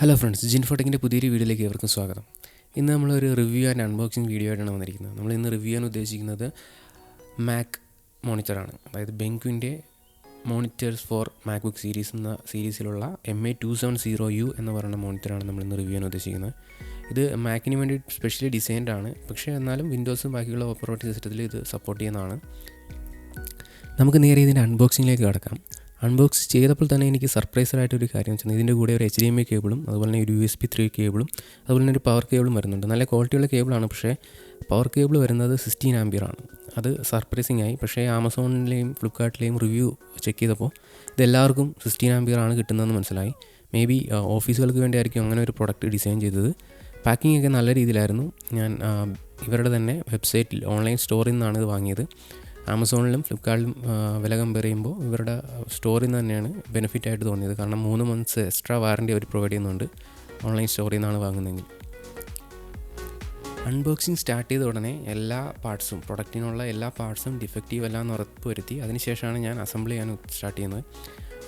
Hello friends ജിൻഫോട്ടിക്കിന്റെ പുതിയൊരു വീഡിയോയിലേക്ക് ഏവർക്കും സ്വാഗതം. ഇന്ന് നമ്മളൊരു റിവ്യൂ ആൻഡ് അൺബോക്സിംഗ് വീഡിയോ ആയിട്ടാണ് വന്നിരിക്കുന്നത്. നമ്മൾ ഇന്ന് റിവ്യൂ ചെയ്യാൻ ഉദ്ദേശിക്കുന്നത് മാക് മോണിറ്ററാണ് അതായത് ബെങ്കുവിന്റെ monitors for Mac book series എന്ന സീരീസിലുള്ള M A two seven zero U എന്ന് പറയുന്ന മോണിറ്ററാണ് നമ്മൾ ഇന്ന് റിവ്യൂ ചെയ്യാൻ ഉദ്ദേശിക്കുന്നത്. ഇത് മാക്കിന് വേണ്ടി സ്പെഷ്യലി ഡിസൈൻഡ് ആണ്. പക്ഷേ എന്നാലും വിൻഡോസും ബാക്കിയുള്ള ഓപ്പറേറ്റിംഗ് സിസ്റ്റത്തിൽ ഇത് സപ്പോർട്ട് ചെയ്യുന്നതാണ്. നമുക്ക് നേരെ ഇതിന്റെ അൺബോക്സിങ്ങിലേക്ക് കടക്കാം. അൺബോക്സ് ചെയ്തപ്പോൾ തന്നെ എനിക്ക് സർപ്രൈസറായിട്ട് ഒരു കാര്യം വെച്ചാൽ ഇതിന്റെ കൂടെ ഒരു എച്ച് ഡി എം ഐ കേബിളും അതുപോലെ തന്നെ ഒരു യു എസ് പി ത്രീ കേബിളും അതുപോലെ തന്നെ ഒരു പവർ കേബിളും വരുന്നുണ്ട്. നല്ല ക്വാളിറ്റിയുള്ള കേബിളാണ് പക്ഷേ പവർ കേബിൾ വരുന്നത് സിക്സ്റ്റീൻ ആംബിയറാണ് അത് സർപ്രൈസിങ് ആയി. പക്ഷേ ആമസോണിലെയും ഫ്ലിപ്കാർട്ടിലെയും റിവ്യൂ ചെക്ക് ചെയ്തപ്പോൾ ഇത് എല്ലാവർക്കും സിക്സ്റ്റീൻ ആംബിയറാണ് കിട്ടുന്നതെന്ന് മനസ്സിലായി. മേ ബി ഓഫീസുകൾക്ക് വേണ്ടിയായിരിക്കും അങ്ങനെ ഒരു പ്രൊഡക്റ്റ് ഡിസൈൻ ചെയ്തത്. പാക്കിംഗ് ഒക്കെ നല്ല രീതിയിലായിരുന്നു. ഞാൻ ഇവരുടെ തന്നെ വെബ്സൈറ്റിൽ ഓൺലൈൻ സ്റ്റോറിൽ നിന്നാണ് ഇത് വാങ്ങിയത്. ആമസോണിലും ഫ്ലിപ്കാർട്ടിലും വില കമ്പയർ ചെയ്യുമ്പോൾ ഇവരുടെ സ്റ്റോറിൽ നിന്ന് തന്നെയാണ് ബെനിഫിറ്റ് ആയിട്ട് തോന്നിയത്. കാരണം മൂന്ന് മന്ത്സ് എക്സ്ട്രാ വാറണ്ടി അവർ പ്രൊവൈഡ് ചെയ്യുന്നുണ്ട് ഓൺലൈൻ സ്റ്റോറിൽ നിന്നാണ് വാങ്ങുന്നതെങ്കിൽ. അൺബോക്സിങ് സ്റ്റാർട്ട് ചെയ്ത ഉടനെ എല്ലാ പാർട്സും പ്രൊഡക്റ്റിനുള്ള എല്ലാ പാർട്സും ഡിഫക്റ്റീവ് അല്ല എന്ന് ഉറപ്പ് വരുത്തി അതിനുശേഷമാണ് ഞാൻ അസംബിൾ ചെയ്യാൻ സ്റ്റാർട്ട് ചെയ്യുന്നത്.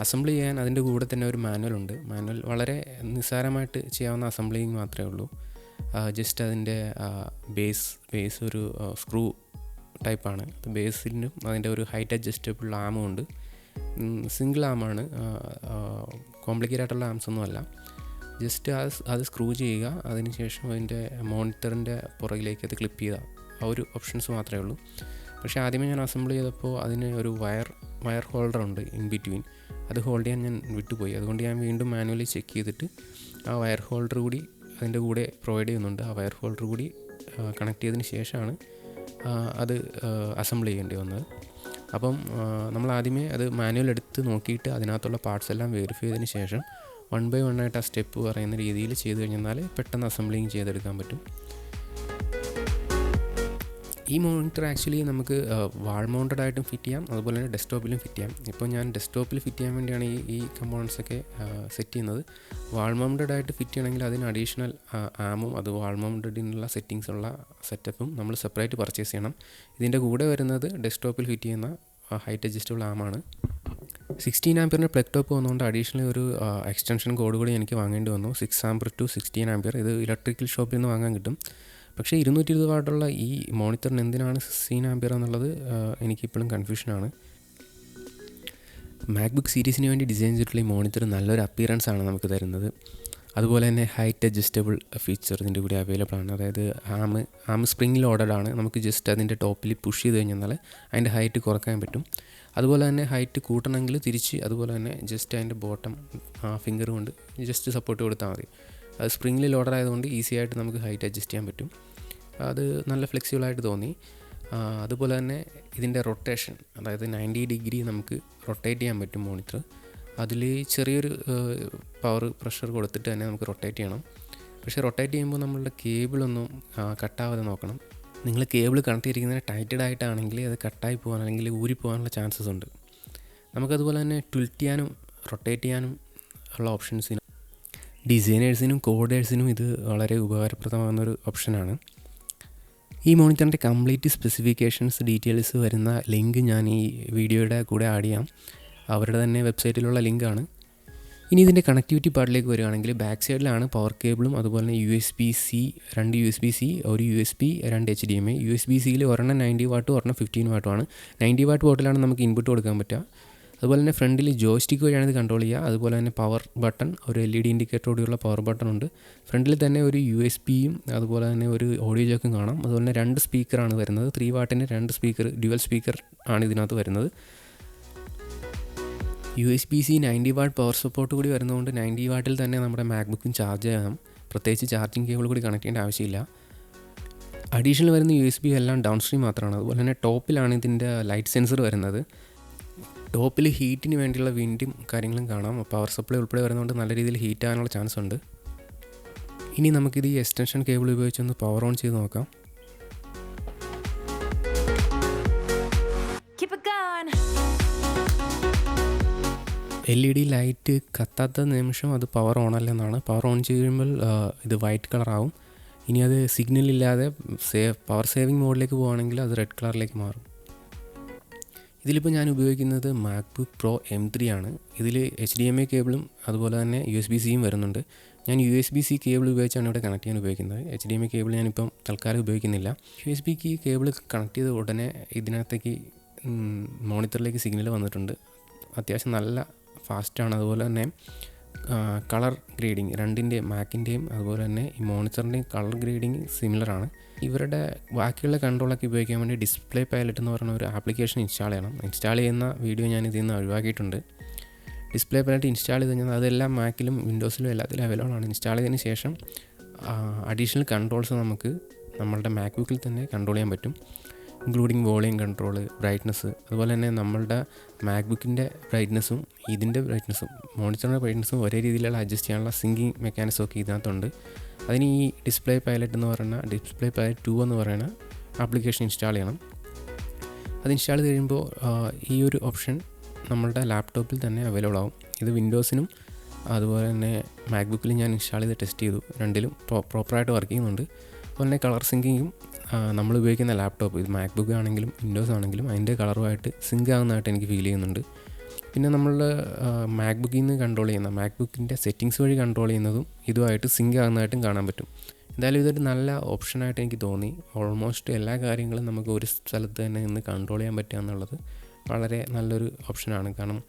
അസംബിൾ ചെയ്യാൻ അതിന്റെ കൂടെ തന്നെ ഒരു മാനുവൽ ഉണ്ട്. മാനുവൽ വളരെ നിസ്സാരമായിട്ട് ചെയ്യാവുന്ന അസംബ്ലിങ് മാത്രമേ ഉള്ളൂ. ജസ്റ്റ് അതിന്റെ ബേസ് ബേസ് ഒരു സ്ക്രൂ ടൈപ്പാണ്. ബേസിനും അതിന്റെ ഒരു ഹൈറ്റ് അഡ്ജസ്റ്റബിൾ ആമും ഉണ്ട്. സിംഗിൾ ആമാണ്. കോംപ്ലിക്കേറ്റഡ് ആയിട്ടുള്ള ആംസ് ഒന്നും അല്ല ജസ്റ്റ് അത് അത് സ്ക്രൂ ചെയ്യുക അതിനുശേഷം അതിന്റെ മോണിറ്ററിന്റെ പുറകിലേക്ക് അത് ക്ലിപ്പ് ചെയ്യുക. ആ ഒരു ഓപ്ഷൻസ് മാത്രമേ ഉള്ളൂ. പക്ഷേ ആദ്യമേ ഞാൻ അസംബിൾ ചെയ്തപ്പോൾ അതിന് ഒരു വയർ വയർ ഹോൾഡർ ഉണ്ട് ഇൻ ബിറ്റ്വീൻ. അത് ഹോൾഡ് ചെയ്യാൻ ഞാൻ വിട്ടുപോയി. അതുകൊണ്ട് ഞാൻ വീണ്ടും മാനുവലി ചെക്ക് ചെയ്തിട്ട് ആ വയർ ഹോൾഡർ കൂടി അതിന്റെ കൂടെ പ്രൊവൈഡ് ചെയ്യുന്നുണ്ട്. ആ വയർ ഹോൾഡർ കൂടി കണക്ട് ചെയ്തതിന് ശേഷമാണ് അത് അസംബിൾ ചെയ്യേണ്ടി വന്നത്. അപ്പം നമ്മൾ ആദ്യമേ അത് മാനുവൽ എടുത്ത് നോക്കിയിട്ട് അതിനകത്തുള്ള പാർട്സ് എല്ലാം വെരിഫൈ ചെയ്തതിന് ശേഷം വൺ ബൈ വൺ ആയിട്ട് ആ സ്റ്റെപ്പ് പറയുന്ന രീതിയിൽ ചെയ്ത് കഴിഞ്ഞാൽ പെട്ടെന്ന് അസംബ്ലിങ് ചെയ്തെടുക്കാൻ പറ്റും. ഈ മോണിറ്റർ ആക്ച്വലി നമുക്ക് വാൾ മൗണ്ടഡ് ആയിട്ടും ഫിറ്റ് ചെയ്യാം അതുപോലെ തന്നെ ഡെസ്ക്ടോപ്പിലും ഫിറ്റ് ചെയ്യാം. ഇപ്പോൾ ഞാൻ ഡെസ്ക്ടോപ്പിൽ ഫിറ്റ് ചെയ്യാൻ വേണ്ടിയാണ് ഈ ഈ കമ്പോണൻസ് ഒക്കെ സെറ്റ് ചെയ്യുന്നത്. വാൾ മൗണ്ടഡ് ആയിട്ട് ഫിറ്റ് ചെയ്യണമെങ്കിൽ അതിന് അഡീഷണൽ ആമും അത് വാൾ മൗണ്ടഡിനുള്ള സെറ്റിങ്സ് ഉള്ള സെറ്റപ്പും നമ്മൾ സെപ്പറേറ്റ് പർച്ചേസ് ചെയ്യണം. ഇതിന്റെ കൂടെ വരുന്നത് ഡെസ്ക്ടോപ്പിൽ ഫിറ്റ് ചെയ്യുന്ന ഹൈറ്റ് അഡ്ജസ്റ്റബിൾ ആമാണ്. സിക്സ്റ്റീൻ ആംപിയറിന്റെ പ്ലഗ് ടോപ്പ് വന്നുകൊണ്ട് അഡീഷണൽ ഒരു എക്സ്റ്റൻഷൻ കോഡ് കൂടി എനിക്ക് വാങ്ങേണ്ടി വന്നു. Six ampere two sixteen ampere. ഇത് ഇലക്ട്രിക്കൽ ഷോപ്പിൽ നിന്ന് വാങ്ങാൻ കിട്ടും. പക്ഷേ ഇരുന്നൂറ്റി ഇരുപത് വാട്ടുള്ള ഈ മോണിറ്ററിന് എന്തിനാണ് സിക്സ്റ്റീൻ ആംപിയർ എന്നുള്ളത് എനിക്കിപ്പോഴും കൺഫ്യൂഷനാണ്. മാക്ബുക്ക് സീരീസിന് വേണ്ടി ഡിസൈൻ ചെയ്തിട്ടുള്ള ഈ മോണിറ്റർ നല്ലൊരു അപ്പിയറൻസ് ആണ് നമുക്ക് തരുന്നത്. അതുപോലെ തന്നെ ഹൈറ്റ് അഡ്ജസ്റ്റബിൾ ഫീച്ചർ ഇതിന്റെ കൂടി അവൈലബിൾ ആണ്. അതായത് ആം ആം സ്പ്രിംഗ് ലോഡഡ് ആണ്. നമുക്ക് ജസ്റ്റ് അതിന്റെ ടോപ്പിൽ പുഷ് ചെയ്ത് കഴിഞ്ഞാൽ അതിന്റെ ഹൈറ്റ് കുറയ്ക്കാൻ പറ്റും. അതുപോലെ തന്നെ ഹൈറ്റ് കൂട്ടണമെങ്കിൽ തിരിച്ച് അതുപോലെ തന്നെ ജസ്റ്റ് അതിന്റെ ബോട്ടം ആ ഫിംഗർ കൊണ്ട് ജസ്റ്റ് സപ്പോർട്ട് കൊടുത്താൽ മതി. അത് സ്പ്രിങ്ങിൽ ലോഡർ ആയതുകൊണ്ട് ഈസി ആയിട്ട് നമുക്ക് ഹൈറ്റ് അഡ്ജസ്റ്റ് ചെയ്യാൻ പറ്റും. അത് നല്ല ഫ്ലെക്സിബിളായിട്ട് തോന്നി. അതുപോലെ തന്നെ ഇതിന്റെ റൊട്ടേഷൻ അതായത് നയന്റി ഡിഗ്രി നമുക്ക് റൊട്ടേറ്റ് ചെയ്യാൻ പറ്റും മോണിറ്റർ അതിൽ ചെറിയൊരു പവർ പ്രഷർ കൊടുത്തിട്ട് തന്നെ നമുക്ക് റൊട്ടേറ്റ് ചെയ്യണം. പക്ഷേ റൊട്ടേറ്റ് ചെയ്യുമ്പോൾ നമ്മളുടെ കേബിളൊന്നും കട്ടാവാതെ നോക്കണം. നിങ്ങൾ കേബിൾ കണക്ട് ചെയ്തിരിക്കുന്നത് ടൈറ്റഡ് ആയിട്ടാണെങ്കിൽ അത് കട്ടായി പോകാൻ അല്ലെങ്കിൽ ഊരി പോകാനുള്ള ചാൻസസ് ഉണ്ട്. നമുക്കതുപോലെ തന്നെ ട്വിൽറ്റ് ചെയ്യാനും റൊട്ടേറ്റ് ചെയ്യാനും ഉള്ള ഓപ്ഷൻസിന് ഡിസൈനേഴ്സിനും കോഡേഴ്സിനും ഇത് വളരെ ഉപകാരപ്രദമാകുന്നൊരു ഓപ്ഷനാണ് ഈ മോണിറ്ററിന്റെ കംപ്ലീറ്റ് സ്പെസിഫിക്കേഷൻസ് ഡീറ്റെയിൽസ് വരുന്ന ലിങ്ക് ഞാൻ ഈ വീഡിയോയുടെ കൂടെ ആഡ് ചെയ്യാം. അവരുടെ തന്നെ വെബ്സൈറ്റിലുള്ള ലിങ്കാണ് ഇനി ഇതിന്റെ കണക്ടിവിറ്റി പാർട്ടിലേക്ക് വരികയാണെങ്കിൽ ബാക്ക് സൈഡിലാണ് പവർ കേബിളും അതുപോലെ തന്നെ യു എസ് ബി സി രണ്ട് യു എസ് ബി സി ഒരു യു എസ് ബി രണ്ട് H D M A U S B സിയിൽ ഒരെണ്ണം നയന്റി വാട്ടും ഒരെണ്ണം ഫിഫ്റ്റീൻ വാട്ടുമാണ് നയന്റി വാട്ട് ബോട്ടിലാണ് നമുക്ക് ഇൻപുട്ട് കൊടുക്കാൻ പറ്റുക. അതുപോലെ തന്നെ ഫ്രണ്ടിൽ ജോയ്സ്റ്റിക്ക് വഴിയാണ് ഇത് കൺട്രോൾ ചെയ്യുക. അതുപോലെ തന്നെ പവർ ബട്ടൺ ഒരു എൽ ഇ ഡി ഇൻഡിക്കേറ്ററോടെയുള്ള പവർ ബട്ടൺ ഉണ്ട്. ഫ്രണ്ടിൽ തന്നെ ഒരു യു എസ് പിയും അതുപോലെ തന്നെ ഒരു ഓഡിയോ ജോക്കും കാണാം. അതുപോലെ തന്നെ രണ്ട് സ്പീക്കറാണ് വരുന്നത്. ത്രീ വാട്ടിന്റെ രണ്ട് സ്പീക്കർ ഡ്യുവൽ സ്പീക്കർ ആണ് ഇതിനകത്ത് വരുന്നത്. U S B C ninety watt power support കൂടി വരുന്നതുകൊണ്ട് നയന്റി വാട്ടിൽ തന്നെ നമ്മുടെ മാക്ബുക്കും ചാർജ് ചെയ്യാം പ്രത്യേകിച്ച് ചാർജിങ് കേബിൾ കൂടി കണക്ട് ചെയ്യേണ്ട ആവശ്യമില്ല. അഡീഷണൽ വരുന്ന യു എസ് ബി എല്ലാം ഡൗൺ സ്ട്രീം മാത്രമാണ്. അതുപോലെ തന്നെ ടോപ്പിലാണ് ഇതിന്റെ ലൈറ്റ് സെൻസർ വരുന്നത്. ടോപ്പിൽ ഹീറ്റിന് വേണ്ടിയുള്ള വിൻഡും കാര്യങ്ങളും കാണാം. പവർ സപ്ലൈ ഉൾപ്പെടെ വരുന്നതുകൊണ്ട് നല്ല രീതിയിൽ ഹീറ്റ് ആകാനുള്ള ചാൻസ് ഉണ്ട്. ഇനി നമുക്കിത് ഈ എക്സ്റ്റൻഷൻ കേബിൾ ഉപയോഗിച്ചൊന്ന് പവർ ഓൺ ചെയ്ത് നോക്കാം. എൽ ഇ ഡി ലൈറ്റ് കത്താത്ത നിമിഷം അത് പവർ ഓൺ അല്ലെന്നാണ് പവർ ഓൺ ചെയ്യുമ്പോൾ ഇത് വൈറ്റ് കളറാവും ഇനി അത് സിഗ്നൽ ഇല്ലാതെ സേവ് പവർ സേവിങ് മോഡിലേക്ക് പോവുകയാണെങ്കിൽ അത് റെഡ് കളറിലേക്ക് മാറും. ഇതിലിപ്പോൾ ഞാൻ ഉപയോഗിക്കുന്നത് മാക്ബുക്ക് പ്രോ എം ത്രീ ആണ്. ഇതിൽ എച്ച് ഡി എം ഐ കേബിളും അതുപോലെ തന്നെ യു എസ് ബി സിയും വരുന്നുണ്ട്. ഞാൻ U S B C cable ഉപയോഗിച്ചാണ് ഇവിടെ കണക്ട് ചെയ്യാൻ ഉപയോഗിക്കുന്നത്. H D M I cable ഞാനിപ്പം തൽക്കാലം ഉപയോഗിക്കുന്നില്ല. യു എസ് ബിക്ക് കേബിൾ കണക്ട് ചെയ്ത ഉടനെ ഇതിനകത്തേക്ക് മോണിറ്ററിലേക്ക് സിഗ്നൽ വന്നിട്ടുണ്ട്. അത്യാവശ്യം നല്ല ഫാസ്റ്റാണ് അതുപോലെ തന്നെ കളർ ഗ്രേഡിങ് രണ്ടിന്റെ മാക്കിന്റെയും അതുപോലെ തന്നെ ഈ മോണിറ്ററിന്റെയും കളർ ഗ്രേഡിങ് സിമിലറാണ്. ഇവരുടെ ബാക്കിയുള്ള കൺട്രോളൊക്കെ ഉപയോഗിക്കാൻ വേണ്ടി ഡിസ്പ്ലേ പാലറ്റ് എന്ന് പറയുന്ന ഒരു ആപ്ലിക്കേഷൻ ഇൻസ്റ്റാൾ ചെയ്യണം. ഇൻസ്റ്റാൾ ചെയ്യുന്ന വീഡിയോ ഞാൻ ഇതിൽ നിന്ന് ഒഴിവാക്കിയിട്ടുണ്ട്. ഡിസ്പ്ലേ പാലറ്റ് ഇൻസ്റ്റാൾ ചെയ്ത് കഴിഞ്ഞാൽ അതെല്ലാം മാക്കിലും വിൻഡോസിലും എല്ലാത്തിലും അവൈലബിൾ ആണ്. ഇൻസ്റ്റാൾ ചെയ്തതിന് ശേഷം അഡീഷണൽ കൺട്രോൾസ് നമുക്ക് നമ്മളുടെ മാക്ബുക്കിൽ തന്നെ കൺട്രോൾ ചെയ്യാൻ പറ്റും. ഇൻക്ലൂഡിങ് വോളിയം കൺട്രോൾ ബ്രൈറ്റ്നസ് അതുപോലെ തന്നെ നമ്മളുടെ മാക്ബുക്കിന്റെ ബ്രൈറ്റ്നസ്സും ഇതിന്റെ ബ്രൈറ്റ്നസ്സും മോണിറ്ററിന്റെ ബ്രൈറ്റ്നസ്സും ഒരേ രീതിയിലുള്ള അഡ്ജസ്റ്റ് ചെയ്യാനുള്ള സിങ്കിങ് മെക്കാനിസം ഒക്കെ ഇതിനകത്തുണ്ട്. അതിന് ഈ ഡിസ്പ്ലേ പൈലറ്റ് എന്ന് പറയുന്ന ഡിസ്പ്ലേ പൈലറ്റ് ടു എന്ന് പറയുന്ന ആപ്ലിക്കേഷൻ ഇൻസ്റ്റാൾ ചെയ്യണം. അത് ഇൻസ്റ്റാൾ ചെയ്ത് കഴിയുമ്പോൾ ഈ ഒരു ഓപ്ഷൻ നമ്മളുടെ ലാപ്ടോപ്പിൽ തന്നെ അവൈലബിൾ ആവും. ഇത് വിൻഡോസിനും അതുപോലെ തന്നെ മാക്ബുക്കിൽ ഞാൻ ഇൻസ്റ്റാൾ ചെയ്ത് ടെസ്റ്റ് ചെയ്തു. രണ്ടിലും പ്രോപ്പറായിട്ട് വർക്ക് ചെയ്യുന്നുണ്ട്. അതുപോലെ തന്നെ കളർ സിങ്കിങ്ങും നമ്മൾ ഉപയോഗിക്കുന്ന ലാപ്ടോപ്പ് ഇത് മാക്ബുക്ക് ആണെങ്കിലും വിൻഡോസ് ആണെങ്കിലും അതിന്റെ കളറുമായിട്ട് സിങ്ക് ആകുന്നതായിട്ട് എനിക്ക് ഫീൽ ചെയ്യുന്നുണ്ട്. പിന്നെ നമ്മൾ മാക്ബുക്കിൽ നിന്ന് കൺട്രോൾ ചെയ്യുന്ന മാക്ബുക്കിന്റെ സെറ്റിങ്സ് വഴി കൺട്രോൾ ചെയ്യുന്നതും ഇതുമായിട്ട് സിങ്ക് ആകുന്നതായിട്ടും കാണാൻ പറ്റും. എന്തായാലും ഇതൊരു നല്ല ഓപ്ഷനായിട്ട് എനിക്ക് തോന്നി. ഓൾമോസ്റ്റ് എല്ലാ കാര്യങ്ങളും നമുക്ക് ഒരു സ്ഥലത്ത് തന്നെ നിന്ന് കൺട്രോൾ ചെയ്യാൻ പറ്റുക എന്നുള്ളത് വളരെ നല്ലൊരു ഓപ്ഷനാണ് കാരണം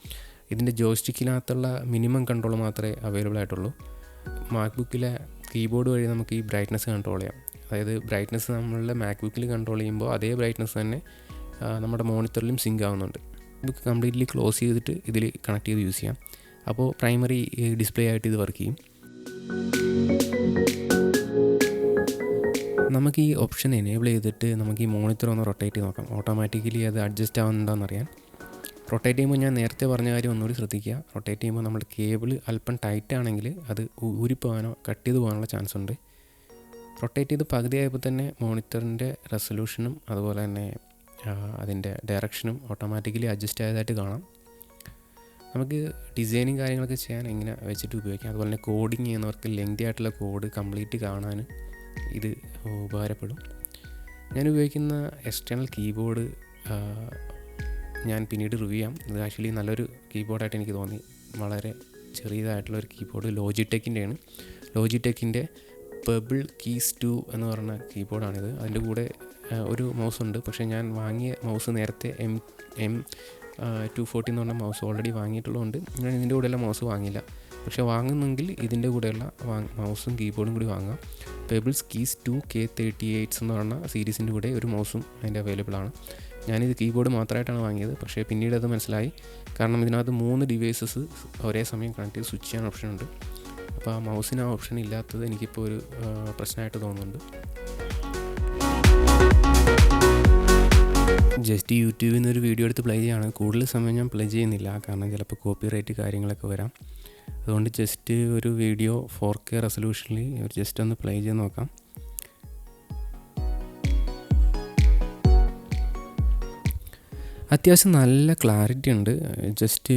ഇതിന്റെ ജോയ്സ്റ്റിക്കിനകത്തുള്ള മിനിമം കൺട്രോൾ മാത്രമേ അവൈലബിൾ ആയിട്ടുള്ളൂ. മാക്ബുക്കിലെ കീബോർഡ് വഴി നമുക്ക് ഈ ബ്രൈറ്റ്നസ് കൺട്രോൾ ചെയ്യാം. അതായത് ബ്രൈറ്റ്നസ് നമ്മളുടെ മാക്ബുക്കിൽ കൺട്രോൾ ചെയ്യുമ്പോൾ അതേ ബ്രൈറ്റ്നസ് തന്നെ നമ്മുടെ മോണിറ്ററിലും സിങ്ക് ആവുന്നുണ്ട്. ബുക്ക് കംപ്ലീറ്റ്ലി ക്ലോസ് ചെയ്തിട്ട് ഇതിൽ കണക്ട് ചെയ്ത് യൂസ് ചെയ്യാം. അപ്പോൾ പ്രൈമറി ഡിസ്പ്ലേ ആയിട്ട് ഇത് വർക്ക് ചെയ്യും. നമുക്ക് ഈ ഓപ്ഷൻ എനേബിൾ ചെയ്തിട്ട് നമുക്ക് ഈ മോണിറ്റർ ഒന്ന് റൊട്ടേറ്റ് ചെയ്ത് നോക്കാം. ഓട്ടോമാറ്റിക്കലി അത് അഡ്ജസ്റ്റ് ആവുന്നുണ്ടോയെന്ന് അറിയാൻ. റൊട്ടേറ്റ് ചെയ്യുമ്പോൾ ഞാൻ നേരത്തെ പറഞ്ഞ കാര്യം ഒന്നുകൂടി ശ്രദ്ധിക്കുക. റൊട്ടേറ്റ് ചെയ്യുമ്പോൾ നമ്മുടെ കേബിൾ അല്പം ടൈറ്റ് ആണെങ്കിൽ അത് ഊരിപ്പോകാനോ കട്ട് ചെയ്ത് പോകാനുള്ള ചാൻസ് ഉണ്ട്. റൊട്ടേറ്റ് ചെയ്ത് പകുതിയായപ്പോൾ തന്നെ മോണിറ്ററിന്റെ റെസൊല്യൂഷനും അതുപോലെ തന്നെ അതിന്റെ ഡയറക്ഷനും ഓട്ടോമാറ്റിക്കലി അഡ്ജസ്റ്റ് ആയതായിട്ട് കാണാം. നമുക്ക് ഡിസൈനും കാര്യങ്ങളൊക്കെ ചെയ്യാൻ ഇങ്ങനെ വെച്ചിട്ട് ഉപയോഗിക്കാം. അതുപോലെ തന്നെ കോഡിങ് ചെയ്യുന്നവർക്ക് ലെങ്തി ആയിട്ടുള്ള കോഡ് കംപ്ലീറ്റ് കാണാൻ ഇത് ഉപകാരപ്പെടും. ഞാൻ ഉപയോഗിക്കുന്ന എക്സ്റ്റേണൽ കീബോർഡ് ഞാൻ പിന്നീട് റിവ്യൂ ചെയ്യാം. ഇത് ആക്ച്വലി നല്ലൊരു കീബോർഡായിട്ട് എനിക്ക് തോന്നി. വളരെ ചെറിയതായിട്ടുള്ള ഒരു കീബോർഡ് ലോജിടെക്കിന്റെയാണ് ലോജിടെക്കിന്റെ പെബിൾ കീസ് ടു എന്ന് പറഞ്ഞ കീബോർഡാണിത് അതിന്റെ കൂടെ ഒരു മൗസ് ഉണ്ട്. പക്ഷേ ഞാൻ വാങ്ങിയ മൗസ് നേരത്തെ എം എം ടു ഫോർട്ടി എന്ന് പറഞ്ഞ മൗസ് ഓൾറെഡി വാങ്ങിയിട്ടുള്ളതുകൊണ്ട് ഞാൻ ഇതിന്റെ കൂടെയുള്ള മൗസ് വാങ്ങില്ല പക്ഷേ വാങ്ങുന്നെങ്കിൽ ഇതിന്റെ കൂടെയുള്ള മൗസും കീബോർഡും കൂടി വാങ്ങാം. Pebbles Keys two K thirty eights എന്ന് പറഞ്ഞ സീരീസിന്റെ കൂടെ ഒരു മൗസും അതിന്റെ അവൈലബിൾ ആണ്. ഞാനിത് കീബോർഡ് മാത്രമായിട്ടാണ് വാങ്ങിയത്. പക്ഷേ പിന്നീട് അത് മനസ്സിലായി. കാരണം ഇതിനകത്ത് മൂന്ന് ഡിവൈസസ് ഒരേ സമയം കണക്ട് ചെയ്ത് സ്വിച്ച് ചെയ്യാൻ ഓപ്ഷൻ ഉണ്ട്. അപ്പോൾ ആ മൗസിന് ആ ഓപ്ഷൻ ഇല്ലാത്തത് എനിക്കിപ്പോൾ ഒരു പ്രശ്നമായിട്ട് തോന്നുന്നുണ്ട്. ജസ്റ്റ് യൂട്യൂബിൽ നിന്ന് ഒരു വീഡിയോ എടുത്ത് പ്ലേ ചെയ്യാണ് കൂടുതൽ സമയം ഞാൻ പ്ലേ ചെയ്യുന്നില്ല കാരണം ചിലപ്പോൾ കോപ്പി റൈറ്റ് കാര്യങ്ങളൊക്കെ വരാം. അതുകൊണ്ട് ജസ്റ്റ് ഒരു വീഡിയോ ഫോർ കെ റെസൊല്യൂഷനിൽ ജസ്റ്റ് ഒന്ന് പ്ലേ ചെയ്ത് നോക്കാം. അത്യാവശ്യം നല്ല ക്ലാരിറ്റി ഉണ്ട്. ജസ്റ്റ്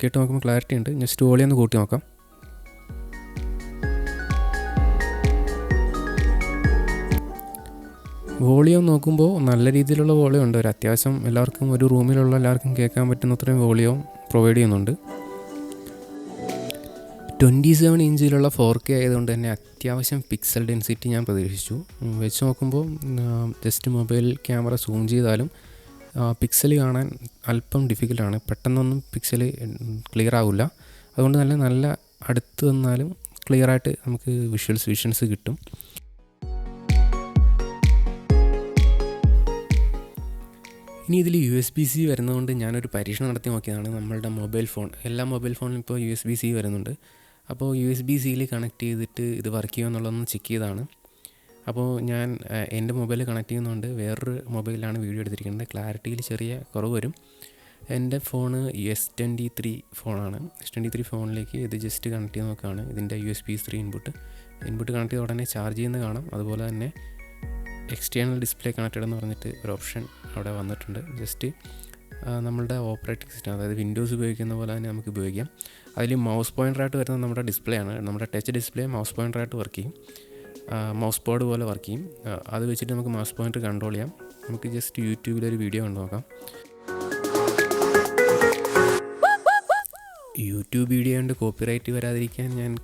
കേട്ട് നോക്കുമ്പോൾ ക്ലാരിറ്റി ഉണ്ട്. ജസ്റ്റ് ഓളി ഒന്ന് കൂട്ടി നോക്കാം. വോളിയം നോക്കുമ്പോൾ നല്ല രീതിയിലുള്ള വോളിയം ഉണ്ട്. ഒരു അത്യാവശ്യം എല്ലാവർക്കും ഒരു റൂമിലുള്ള എല്ലാവർക്കും കേൾക്കാൻ പറ്റുന്ന അത്രയും വോളിയം പ്രൊവൈഡ് ചെയ്യുന്നുണ്ട്. ട്വന്റി സെവൻ ഇഞ്ചിലുള്ള ഫോർ കെ ആയതുകൊണ്ട് തന്നെ അത്യാവശ്യം പിക്സൽ ഡെൻസിറ്റി ഞാൻ പ്രതീക്ഷിച്ചു. വെച്ച് നോക്കുമ്പോൾ ജസ്റ്റ് മൊബൈൽ ക്യാമറ സൂം ചെയ്താലും പിക്സൽ കാണാൻ അല്പം ഡിഫിക്കൽട്ടാണ് പെട്ടെന്നൊന്നും പിക്സൽ ക്ലിയർ ആവില്ല. അതുകൊണ്ട് തന്നെ നല്ല അടുത്ത് വന്നാലും ക്ലിയറായിട്ട് നമുക്ക് വിഷ്വൽസ് വിഷൻസ് കിട്ടും. ഇനി ഇതിൽ യു എസ് ബി സി വരുന്നതുകൊണ്ട് ഞാനൊരു പരീക്ഷണം നടത്തി നോക്കിയതാണ് നമ്മളുടെ മൊബൈൽ ഫോൺ. എല്ലാ മൊബൈൽ ഫോണിലും ഇപ്പോൾ യു എസ് ബി സി വരുന്നുണ്ട്. അപ്പോൾ യു എസ് ബി സിയിൽ കണക്ട് ചെയ്തിട്ട് ഇത് വർക്ക് ചെയ്യുമോ എന്നുള്ളതൊന്ന് ചെക്ക് ചെയ്താണ് അപ്പോൾ ഞാൻ എന്റെ മൊബൈൽ കണക്ട് ചെയ്യുന്നതുകൊണ്ട് വേറൊരു മൊബൈലാണ് വീഡിയോ എടുത്തിരിക്കുന്നത്. ക്ലാരിറ്റിയിൽ ചെറിയ കുറവ് വരും. എന്റെ ഫോണ് എസ് ട്വന്റി ത്രീ ഫോണാണ് എസ് ട്വന്റി ത്രീ ഫോണിലേക്ക് ഇത് ജസ്റ്റ് കണക്ട് ചെയ്ത് നോക്കുകയാണ്. ഇതിന്റെ U S B three input input connect ചെയ്ത ഉടനെ ചാർജ് ചെയ്യുന്നത് കാണാം. അതുപോലെ തന്നെ എക്സ്റ്റേണൽ ഡിസ്പ്ലേ കണക്റ്റഡ് എന്ന് പറഞ്ഞിട്ട് ഒരു ഓപ്ഷൻ അവിടെ വന്നിട്ടുണ്ട്. ജസ്റ്റ് നമ്മളുടെ ഓപ്പറേറ്റിംഗ് സിസ്റ്റം അതായത് വിൻഡോസ് ഉപയോഗിക്കുന്ന പോലെ തന്നെ നമുക്ക് ഉപയോഗിക്കാം. അതിൽ മൗസ് പോയിന്ററായിട്ട് വരുന്നത് നമ്മുടെ ഡിസ്പ്ലേ ആണ്. നമ്മുടെ ടച്ച് ഡിസ്പ്ലേ മൗസ് പോയിന്ററായിട്ട് വർക്ക് ചെയ്യും. മൗസ് പോഡ് പോലെ വർക്ക് ചെയ്യും. അത് വെച്ചിട്ട് നമുക്ക് മൗസ് പോയിന്റ് കൺട്രോൾ ചെയ്യാം. നമുക്ക് ജസ്റ്റ് യൂട്യൂബിലൊരു വീഡിയോ കണ്ടു നോക്കാം. യൂട്യൂബ് വീഡിയോ കൊണ്ട് കോപ്പിറൈറ്റ് വരാതിരിക്കാൻ ഞാൻ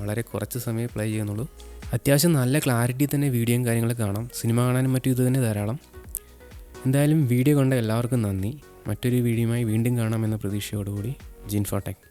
വളരെ കുറച്ച് സമയം പ്ലേ ചെയ്യുന്നുള്ളൂ. അത്യാവശ്യം നല്ല ക്ലാരിറ്റി തന്നെ വീഡിയോയും കാര്യങ്ങളൊക്കെ കാണാം. സിനിമ കാണാനും മറ്റും ഇത് തന്നെ ധാരാളം. എന്തായാലും വീഡിയോ കണ്ട എല്ലാവർക്കും നന്ദി. മറ്റൊരു വീഡിയോയുമായി വീണ്ടും കാണാമെന്ന പ്രതീക്ഷയോടുകൂടി ജിൻഫോടെക്